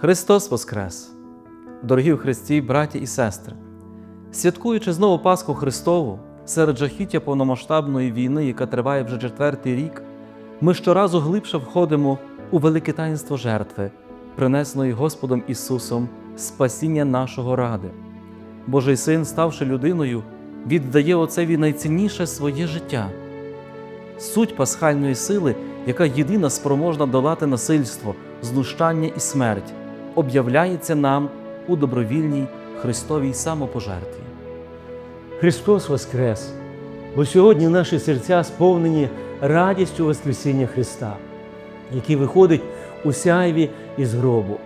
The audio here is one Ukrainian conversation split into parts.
Христос Воскрес! Дорогі в Христі, браті і сестри! Святкуючи знову Пасху Христову серед жахіття повномасштабної війни, яка триває вже четвертий рік, ми щоразу глибше входимо у велике таїнство жертви, принесеної Господом Ісусом спасіння нашого ради. Божий Син, ставши людиною, віддає Отцеві найцінніше своє життя. Суть пасхальної сили, яка єдина спроможна долати насильство, знущання і смерть, об'являється нам у добровільній Христовій самопожертві. Христос Воскрес! Бо сьогодні наші серця сповнені радістю Воскресіння Христа, який виходить у сяйві із гробу.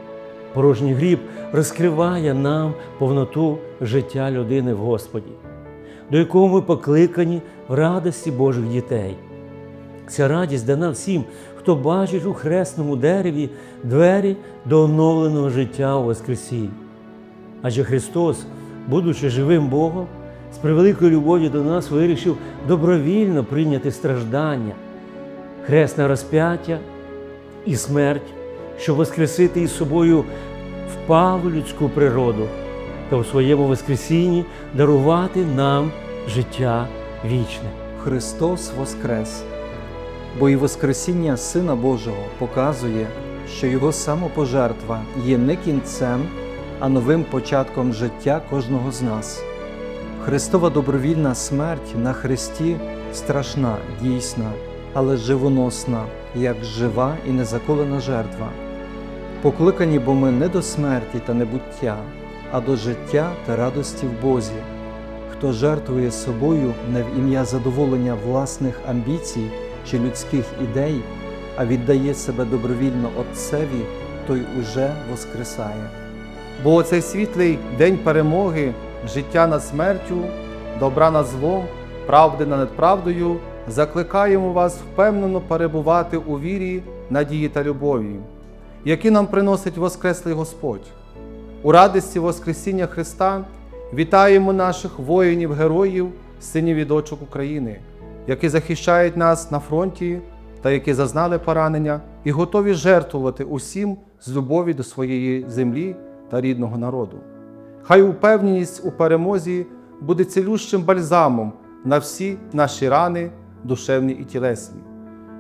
Порожній гріб розкриває нам повноту життя людини в Господі, до якого ми покликані в радості Божих дітей. Ця радість дана всім, хто бачить у хресному дереві двері до оновленого життя у Воскресінні. Адже Христос, будучи живим Богом, з превеликою любов'ю до нас вирішив добровільно прийняти страждання, хресне розп'яття і смерть, щоб воскресити із собою впалу людську природу та у своєму Воскресінні дарувати нам життя вічне. Христос Воскрес! Бо і Воскресіння Сина Божого показує, що Його самопожертва є не кінцем, а новим початком життя кожного з нас. Христова добровільна смерть на Христі страшна, дійсна, але живоносна, як жива і незаколена жертва. Покликані бо ми не до смерті та небуття, а до життя та радості в Бозі. Хто жертвує собою не в ім'я задоволення власних амбіцій чи людських ідей, а віддає себе добровільно Отцеві, той уже воскресає. Бо оцей світлий день перемоги, життя над смертю, добра над злом, правди над правдою, закликаємо вас впевнено перебувати у вірі, надії та любові, які нам приносить Воскреслий Господь. У радості Воскресіння Христа вітаємо наших воїнів-героїв, синів і дочок України, які захищають нас на фронті та які зазнали поранення і готові жертвувати усім з любові до своєї землі та рідного народу. Хай упевненість у перемозі буде цілющим бальзамом на всі наші рани, душевні і тілесні.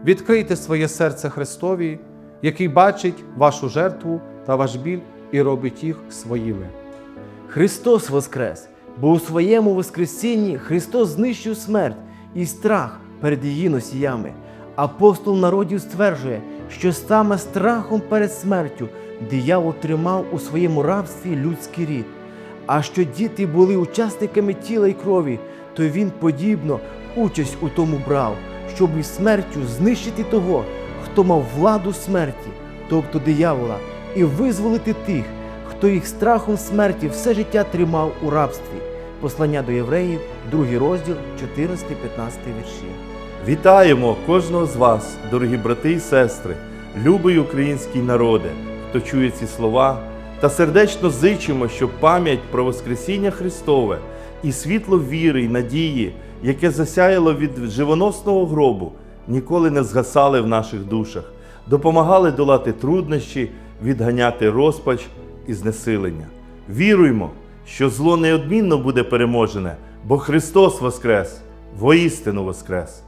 Відкрийте своє серце Христові, який бачить вашу жертву та ваш біль і робить їх своїми. Христос Воскрес, бо у своєму Воскресінні Христос знищив смерть і страх перед її носіями. Апостол народів стверджує, що саме страхом перед смертю диявол тримав у своєму рабстві людський рід. А що діти були учасниками тіла і крові, то він подібно участь у тому брав, щоб із смертю знищити того, хто мав владу смерті, тобто диявола, і визволити тих, хто їх страхом смерті все життя тримав у рабстві. Послання до євреїв, 2 розділ, 14-15 вірші. Вітаємо кожного з вас, дорогі брати і сестри, любий український народе, хто чує ці слова, та сердечно зичимо, щоб пам'ять про Воскресіння Христове і світло віри й надії, яке засяяло від живоносного гробу, ніколи не згасали в наших душах, допомагали долати труднощі, відганяти розпач і знесилення. Віруймо, що зло неодмінно буде переможене, бо Христос Воскрес, воістину Воскрес!